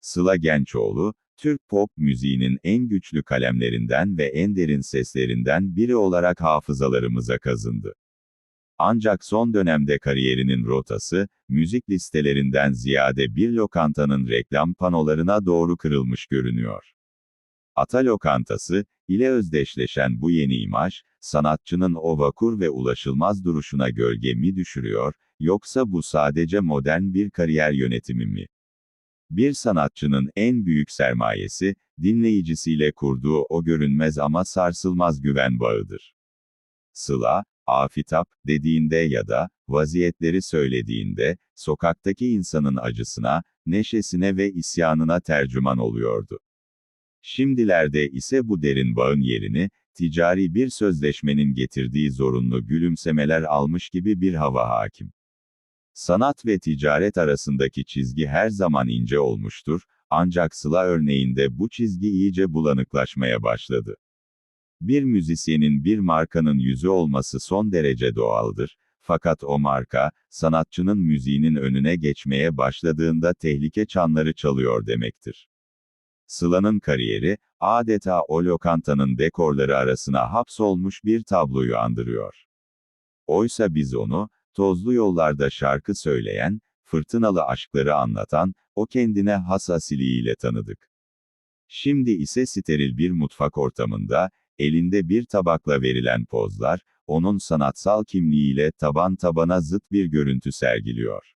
Sıla Gençoğlu, Türk pop müziğinin en güçlü kalemlerinden ve en derin seslerinden biri olarak hafızalarımıza kazındı. Ancak son dönemde kariyerinin rotası, müzik listelerinden ziyade bir lokantanın reklam panolarına doğru kırılmış görünüyor. Ata lokantası, ile özdeşleşen bu yeni imaj, sanatçının o vakur ve ulaşılmaz duruşuna gölge mi düşürüyor, yoksa bu sadece modern bir kariyer yönetimi mi? Bir sanatçının en büyük sermayesi, dinleyicisiyle kurduğu o görünmez ama sarsılmaz güven bağıdır. Sıla, afitap dediğinde ya da vaziyetleri söylediğinde sokaktaki insanın acısına, neşesine ve isyanına tercüman oluyordu. Şimdilerde ise bu derin bağın yerini ticari bir sözleşmenin getirdiği zorunlu gülümsemeler almış gibi bir hava hakim. Sanat ve ticaret arasındaki çizgi her zaman ince olmuştur, ancak Sıla örneğinde bu çizgi iyice bulanıklaşmaya başladı. Bir müzisyenin bir markanın yüzü olması son derece doğaldır, fakat o marka, sanatçının müziğinin önüne geçmeye başladığında tehlike çanları çalıyor demektir. Sıla'nın kariyeri, adeta o lokantanın dekorları arasına hapsolmuş bir tabloyu andırıyor. Oysa biz onu, tozlu yollarda şarkı söyleyen, fırtınalı aşkları anlatan, o kendine has asiliyle tanıdık. Şimdi ise steril bir mutfak ortamında, elinde bir tabakla verilen pozlar, onun sanatsal kimliğiyle taban tabana zıt bir görüntü sergiliyor.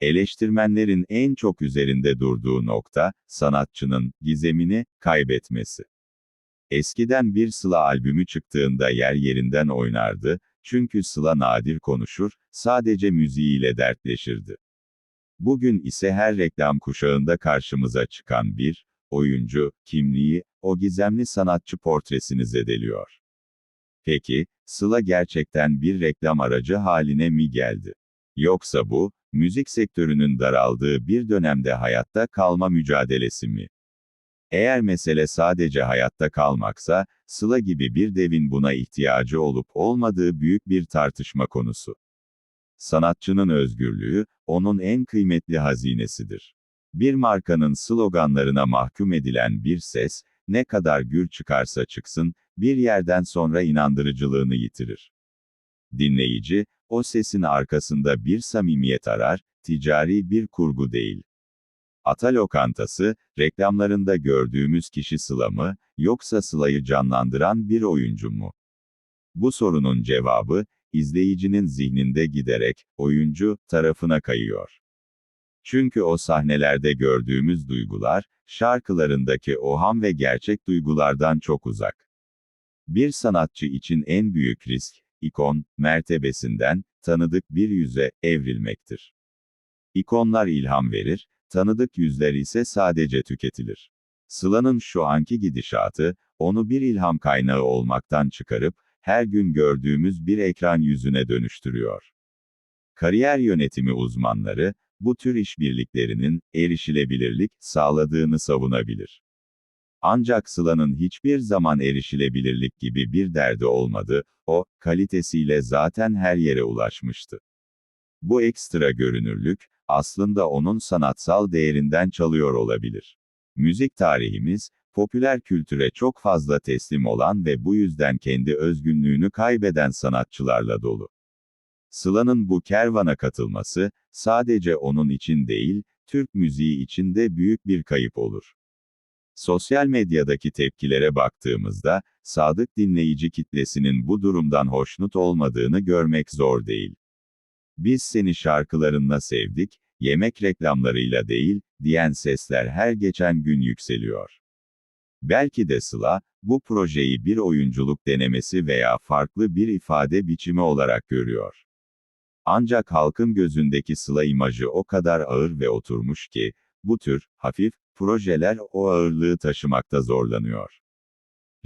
Eleştirmenlerin en çok üzerinde durduğu nokta, sanatçının, gizemini, kaybetmesi. Eskiden bir Sıla albümü çıktığında yer yerinden oynardı, çünkü Sıla nadir konuşur, sadece müziğiyle dertleşirdi. Bugün ise her reklam kuşağında karşımıza çıkan bir, oyuncu, kimliği, o gizemli sanatçı portresini zedeliyor. Peki, Sıla gerçekten bir reklam aracı haline mi geldi? Yoksa bu, müzik sektörünün daraldığı bir dönemde hayatta kalma mücadelesi mi? Eğer mesele sadece hayatta kalmaksa, Sıla gibi bir devin buna ihtiyacı olup olmadığı büyük bir tartışma konusu. Sanatçının özgürlüğü, onun en kıymetli hazinesidir. Bir markanın sloganlarına mahkum edilen bir ses, ne kadar gür çıkarsa çıksın, bir yerden sonra inandırıcılığını yitirir. Dinleyici, o sesin arkasında bir samimiyet arar, ticari bir kurgu değil. Ata lokantası, reklamlarında gördüğümüz kişi Sıla mı, yoksa Sıla'yı canlandıran bir oyuncu mu? Bu sorunun cevabı, izleyicinin zihninde giderek, oyuncu, tarafına kayıyor. Çünkü o sahnelerde gördüğümüz duygular, şarkılarındaki o ham ve gerçek duygulardan çok uzak. Bir sanatçı için en büyük risk, ikon, mertebesinden, tanıdık bir yüze, evrilmektir. İkonlar ilham verir, tanıdık yüzler ise sadece tüketilir. Sıla'nın şu anki gidişatı, onu bir ilham kaynağı olmaktan çıkarıp, her gün gördüğümüz bir ekran yüzüne dönüştürüyor. Kariyer yönetimi uzmanları, bu tür işbirliklerinin, erişilebilirlik, sağladığını savunabilir. Ancak Sıla'nın hiçbir zaman erişilebilirlik gibi bir derdi olmadı, o, kalitesiyle zaten her yere ulaşmıştı. Bu ekstra görünürlük, aslında onun sanatsal değerinden çalıyor olabilir. Müzik tarihimiz, popüler kültüre çok fazla teslim olan ve bu yüzden kendi özgünlüğünü kaybeden sanatçılarla dolu. Sıla'nın bu kervana katılması, sadece onun için değil, Türk müziği için de büyük bir kayıp olur. Sosyal medyadaki tepkilere baktığımızda, sadık dinleyici kitlesinin bu durumdan hoşnut olmadığını görmek zor değil. Biz seni şarkılarınla sevdik, yemek reklamlarıyla değil, diyen sesler her geçen gün yükseliyor. Belki de Sıla, bu projeyi bir oyunculuk denemesi veya farklı bir ifade biçimi olarak görüyor. Ancak halkın gözündeki Sıla imajı o kadar ağır ve oturmuş ki, bu tür, hafif, projeler o ağırlığı taşımakta zorlanıyor.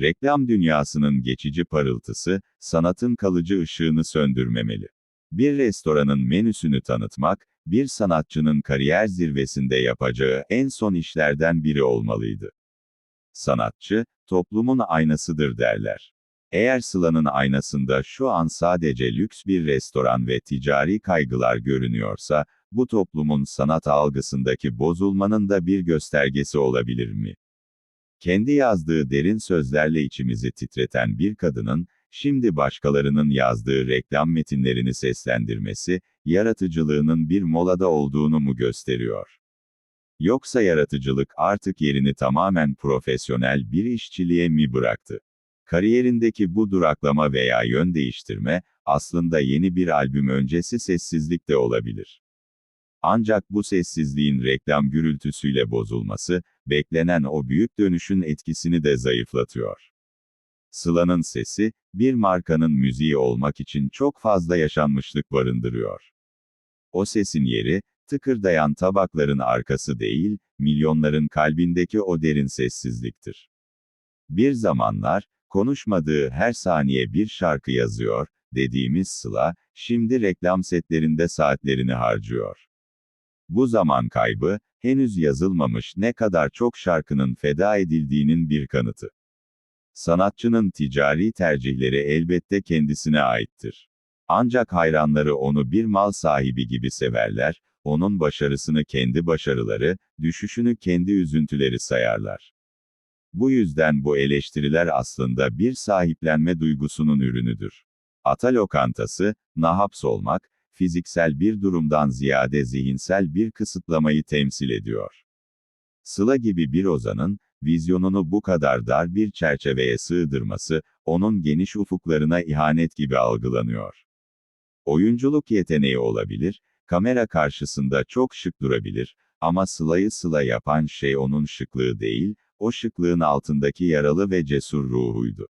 Reklam dünyasının geçici parıltısı, sanatın kalıcı ışığını söndürmemeli. Bir restoranın menüsünü tanıtmak, bir sanatçının kariyer zirvesinde yapacağı en son işlerden biri olmalıydı. Sanatçı, toplumun aynasıdır derler. Eğer Sıla'nın aynasında şu an sadece lüks bir restoran ve ticari kaygılar görünüyorsa, bu toplumun sanat algısındaki bozulmanın da bir göstergesi olabilir mi? Kendi yazdığı derin sözlerle içimizi titreten bir kadının, şimdi başkalarının yazdığı reklam metinlerini seslendirmesi, yaratıcılığının bir molada olduğunu mu gösteriyor? Yoksa yaratıcılık artık yerini tamamen profesyonel bir işçiliğe mi bıraktı? Kariyerindeki bu duraklama veya yön değiştirme, aslında yeni bir albüm öncesi sessizlik de olabilir. Ancak bu sessizliğin reklam gürültüsüyle bozulması, beklenen o büyük dönüşün etkisini de zayıflatıyor. Sıla'nın sesi, bir markanın müziği olmak için çok fazla yaşanmışlık barındırıyor. O sesin yeri, tıkırdayan tabakların arkası değil, milyonların kalbindeki o derin sessizliktir. Bir zamanlar, konuşmadığı her saniye bir şarkı yazıyor, dediğimiz Sıla, şimdi reklam setlerinde saatlerini harcıyor. Bu zaman kaybı, henüz yazılmamış ne kadar çok şarkının feda edildiğinin bir kanıtı. Sanatçının ticari tercihleri elbette kendisine aittir. Ancak hayranları onu bir mal sahibi gibi severler, onun başarısını kendi başarıları, düşüşünü kendi üzüntüleri sayarlar. Bu yüzden bu eleştiriler aslında bir sahiplenme duygusunun ürünüdür. Ata lokantası, nahaps olmak, fiziksel bir durumdan ziyade zihinsel bir kısıtlamayı temsil ediyor. Sıla gibi bir ozanın, vizyonunu bu kadar dar bir çerçeveye sığdırması, onun geniş ufuklarına ihanet gibi algılanıyor. Oyunculuk yeteneği olabilir, kamera karşısında çok şık durabilir, ama Sıla'yı Sıla yapan şey onun şıklığı değil, o şıklığın altındaki yaralı ve cesur ruhuydu.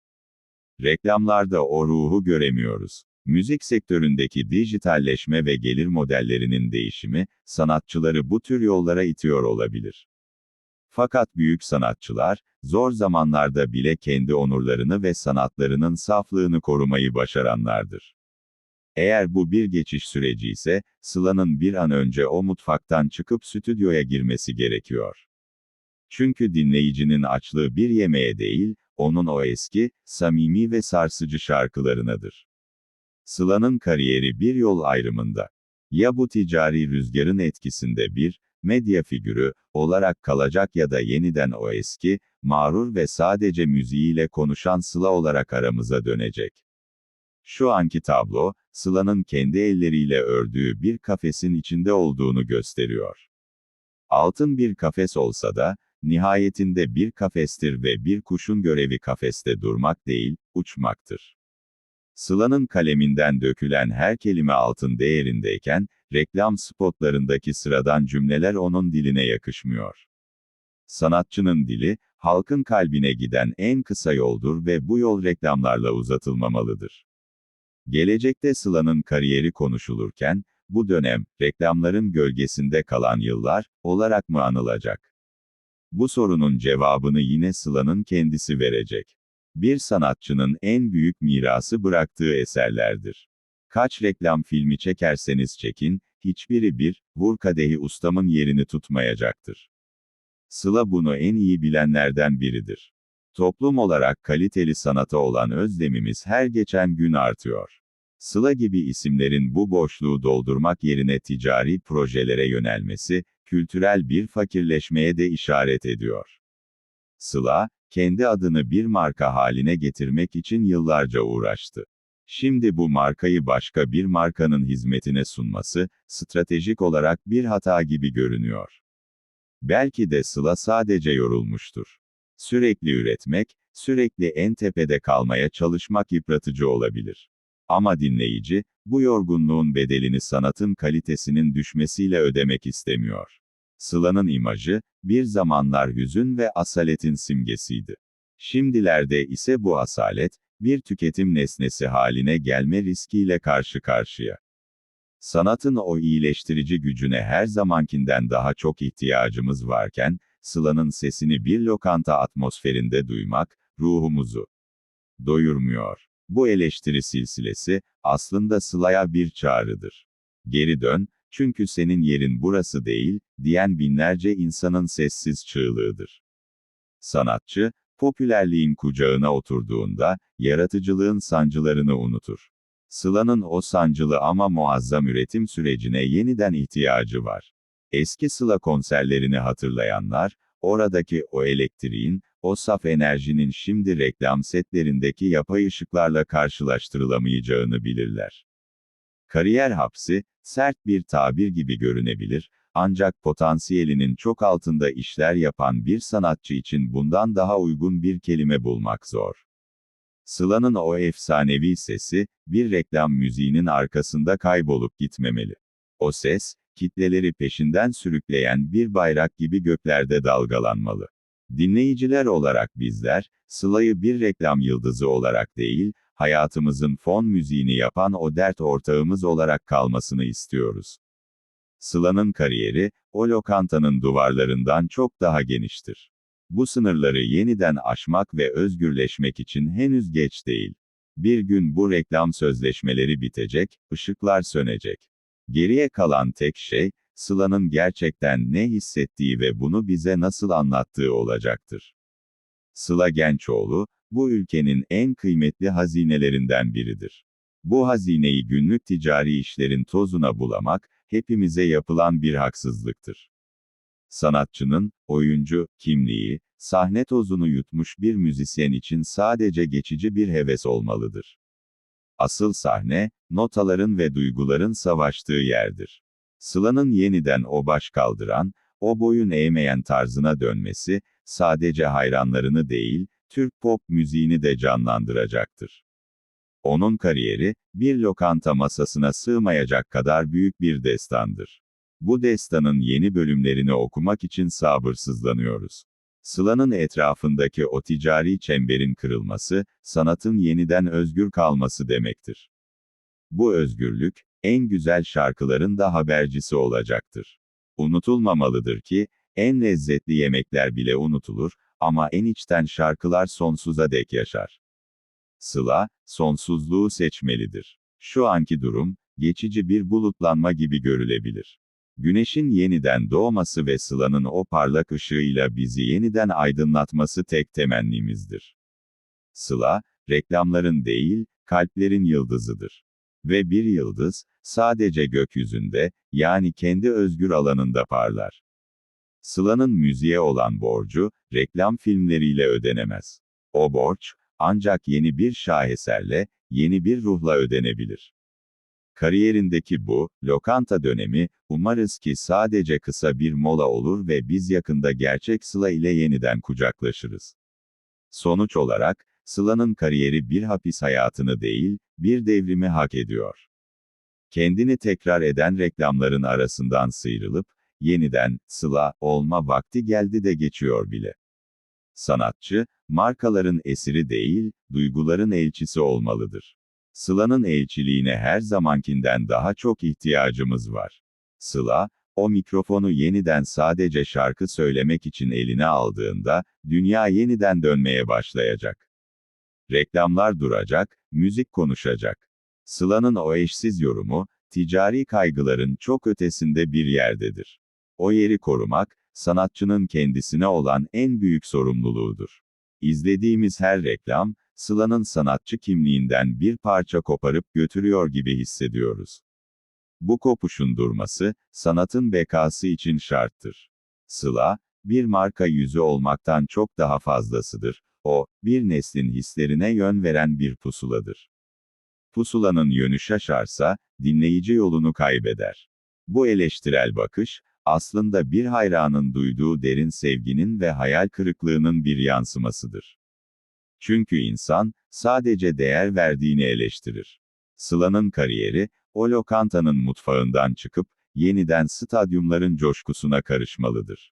Reklamlarda o ruhu göremiyoruz. Müzik sektöründeki dijitalleşme ve gelir modellerinin değişimi, sanatçıları bu tür yollara itiyor olabilir. Fakat büyük sanatçılar, zor zamanlarda bile kendi onurlarını ve sanatlarının saflığını korumayı başaranlardır. Eğer bu bir geçiş süreci ise, Sıla'nın bir an önce o mutfaktan çıkıp stüdyoya girmesi gerekiyor. Çünkü dinleyicinin açlığı bir yemeğe değil, onun o eski, samimi ve sarsıcı şarkılarınadır. Sıla'nın kariyeri bir yol ayrımında. Ya bu ticari rüzgarın etkisinde bir, medya figürü, olarak kalacak ya da yeniden o eski, mağrur ve sadece müziğiyle konuşan Sıla olarak aramıza dönecek. Şu anki tablo, Sıla'nın kendi elleriyle ördüğü bir kafesin içinde olduğunu gösteriyor. Altın bir kafes olsa da, nihayetinde bir kafestir ve bir kuşun görevi kafeste durmak değil, uçmaktır. Sıla'nın kaleminden dökülen her kelime altın değerindeyken, reklam spotlarındaki sıradan cümleler onun diline yakışmıyor. Sanatçının dili, halkın kalbine giden en kısa yoldur ve bu yol reklamlarla uzatılmamalıdır. Gelecekte Sıla'nın kariyeri konuşulurken, bu dönem, reklamların gölgesinde kalan yıllar, olarak mı anılacak? Bu sorunun cevabını yine Sıla'nın kendisi verecek. Bir sanatçının en büyük mirası bıraktığı eserlerdir. Kaç reklam filmi çekerseniz çekin, hiçbiri bir, vur kadehi ustamın yerini tutmayacaktır. Sıla bunu en iyi bilenlerden biridir. Toplum olarak kaliteli sanata olan özlemimiz her geçen gün artıyor. Sıla gibi isimlerin bu boşluğu doldurmak yerine ticari projelere yönelmesi, kültürel bir fakirleşmeye de işaret ediyor. Sıla, kendi adını bir marka haline getirmek için yıllarca uğraştı. Şimdi bu markayı başka bir markanın hizmetine sunması, stratejik olarak bir hata gibi görünüyor. Belki de Sıla sadece yorulmuştur. Sürekli üretmek, sürekli en tepede kalmaya çalışmak yıpratıcı olabilir. Ama dinleyici, bu yorgunluğun bedelini sanatın kalitesinin düşmesiyle ödemek istemiyor. Sıla'nın imajı, bir zamanlar hüzün ve asaletin simgesiydi. Şimdilerde ise bu asalet, bir tüketim nesnesi haline gelme riskiyle karşı karşıya. Sanatın o iyileştirici gücüne her zamankinden daha çok ihtiyacımız varken, Sıla'nın sesini bir lokanta atmosferinde duymak, ruhumuzu doyurmuyor. Bu eleştiri silsilesi, aslında Sıla'ya bir çağrıdır. Geri dön, çünkü senin yerin burası değil, diyen binlerce insanın sessiz çığlığıdır. Sanatçı, Popülerliğin kucağına oturduğunda, yaratıcılığın sancılarını unutur. Sıla'nın o sancılı ama muazzam üretim sürecine yeniden ihtiyacı var. Eski Sıla konserlerini hatırlayanlar, oradaki o elektriğin, o saf enerjinin şimdi reklam setlerindeki yapay ışıklarla karşılaştırılamayacağını bilirler. Kariyer hapsi, sert bir tabir gibi görünebilir, ancak potansiyelinin çok altında işler yapan bir sanatçı için bundan daha uygun bir kelime bulmak zor. Sıla'nın o efsanevi sesi, bir reklam müziğinin arkasında kaybolup gitmemeli. O ses, kitleleri peşinden sürükleyen bir bayrak gibi göklerde dalgalanmalı. Dinleyiciler olarak bizler, Sıla'yı bir reklam yıldızı olarak değil, hayatımızın fon müziğini yapan o dert ortağımız olarak kalmasını istiyoruz. Sıla'nın kariyeri, o lokantanın duvarlarından çok daha geniştir. Bu sınırları yeniden aşmak ve özgürleşmek için henüz geç değil. Bir gün bu reklam sözleşmeleri bitecek, ışıklar sönecek. Geriye kalan tek şey, Sıla'nın gerçekten ne hissettiği ve bunu bize nasıl anlattığı olacaktır. Sıla Gençoğlu, bu ülkenin en kıymetli hazinelerinden biridir. Bu hazineyi günlük ticari işlerin tozuna bulamak, hepimize yapılan bir haksızlıktır. Sanatçının, oyuncu, kimliği, sahne tozunu yutmuş bir müzisyen için sadece geçici bir heves olmalıdır. Asıl sahne, notaların ve duyguların savaştığı yerdir. Sıla'nın yeniden o baş kaldıran, o boyun eğmeyen tarzına dönmesi, sadece hayranlarını değil, Türk pop müziğini de canlandıracaktır. Onun kariyeri, bir lokanta masasına sığmayacak kadar büyük bir destandır. Bu destanın yeni bölümlerini okumak için sabırsızlanıyoruz. Sıla'nın etrafındaki o ticari çemberin kırılması, sanatın yeniden özgür kalması demektir. Bu özgürlük, en güzel şarkıların da habercisi olacaktır. Unutulmamalıdır ki, en lezzetli yemekler bile unutulur, ama en içten şarkılar sonsuza dek yaşar. Sıla, sonsuzluğu seçmelidir. Şu anki durum, geçici bir bulutlanma gibi görülebilir. Güneşin yeniden doğması ve Sıla'nın o parlak ışığıyla bizi yeniden aydınlatması tek temennimizdir. Sıla, reklamların değil, kalplerin yıldızıdır. Ve bir yıldız, sadece gökyüzünde, yani kendi özgür alanında parlar. Sıla'nın müziğe olan borcu, reklam filmleriyle ödenemez. O borç, ancak yeni bir şaheserle, yeni bir ruhla ödenebilir. Kariyerindeki bu, lokanta dönemi, umarız ki sadece kısa bir mola olur ve biz yakında gerçek Sıla ile yeniden kucaklaşırız. Sonuç olarak, Sıla'nın kariyeri bir hapis hayatını değil, bir devrimi hak ediyor. Kendini tekrar eden reklamların arasından sıyrılıp, yeniden, Sıla, olma vakti geldi de geçiyor bile. Sanatçı, markaların esiri değil, duyguların elçisi olmalıdır. Sıla'nın elçiliğine her zamankinden daha çok ihtiyacımız var. Sıla, o mikrofonu yeniden sadece şarkı söylemek için eline aldığında, dünya yeniden dönmeye başlayacak. Reklamlar duracak, müzik konuşacak. Sıla'nın o eşsiz yorumu, ticari kaygıların çok ötesinde bir yerdedir. O yeri korumak, sanatçının kendisine olan en büyük sorumluluğudur. İzlediğimiz her reklam, Sıla'nın sanatçı kimliğinden bir parça koparıp götürüyor gibi hissediyoruz. Bu kopuşun durması, sanatın bekası için şarttır. Sıla, bir marka yüzü olmaktan çok daha fazlasıdır. O, bir neslin hislerine yön veren bir pusuladır. Pusulanın yönü şaşarsa, dinleyici yolunu kaybeder. Bu eleştirel bakış, aslında bir hayranın duyduğu derin sevginin ve hayal kırıklığının bir yansımasıdır. Çünkü insan, sadece değer verdiğini eleştirir. Sıla'nın kariyeri, o lokantanın mutfağından çıkıp, yeniden stadyumların coşkusuna karışmalıdır.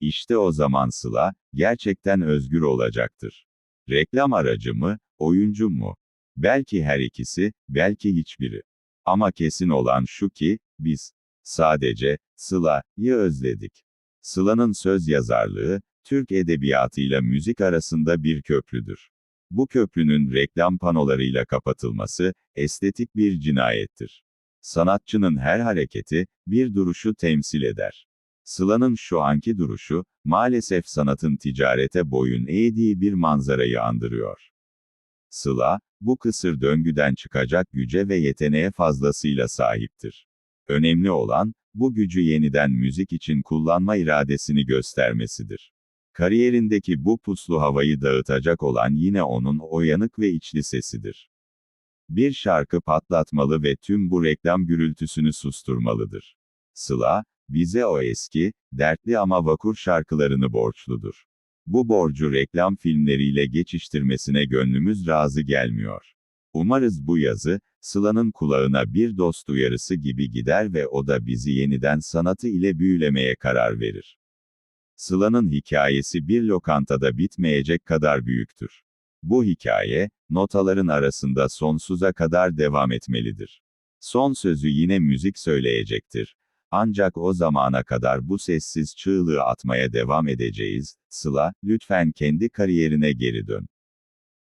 İşte o zaman Sıla, gerçekten özgür olacaktır. Reklam aracı mı, oyuncu mu? Belki her ikisi, belki hiçbiri. Ama kesin olan şu ki, biz, sadece, Sıla'yı özledik. Sıla'nın söz yazarlığı, Türk edebiyatıyla müzik arasında bir köprüdür. Bu köprünün reklam panolarıyla kapatılması, estetik bir cinayettir. Sanatçının her hareketi, bir duruşu temsil eder. Sıla'nın şu anki duruşu, maalesef sanatın ticarete boyun eğdiği bir manzarayı andırıyor. Sıla, bu kısır döngüden çıkacak güce ve yeteneğe fazlasıyla sahiptir. Önemli olan, bu gücü yeniden müzik için kullanma iradesini göstermesidir. Kariyerindeki bu puslu havayı dağıtacak olan yine onun o yanık ve içli sesidir. Bir şarkı patlatmalı ve tüm bu reklam gürültüsünü susturmalıdır. Sıla, bize o eski, dertli ama vakur şarkılarını borçludur. Bu borcu reklam filmleriyle geçiştirmesine gönlümüz razı gelmiyor. Umarız bu yazı, Sıla'nın kulağına bir dost uyarısı gibi gider ve o da bizi yeniden sanatı ile büyülemeye karar verir. Sıla'nın hikayesi bir lokantada bitmeyecek kadar büyüktür. Bu hikaye, notaların arasında sonsuza kadar devam etmelidir. Son sözü yine müzik söyleyecektir. Ancak o zamana kadar bu sessiz çığlığı atmaya devam edeceğiz. Sıla, lütfen kendi kariyerine geri dön.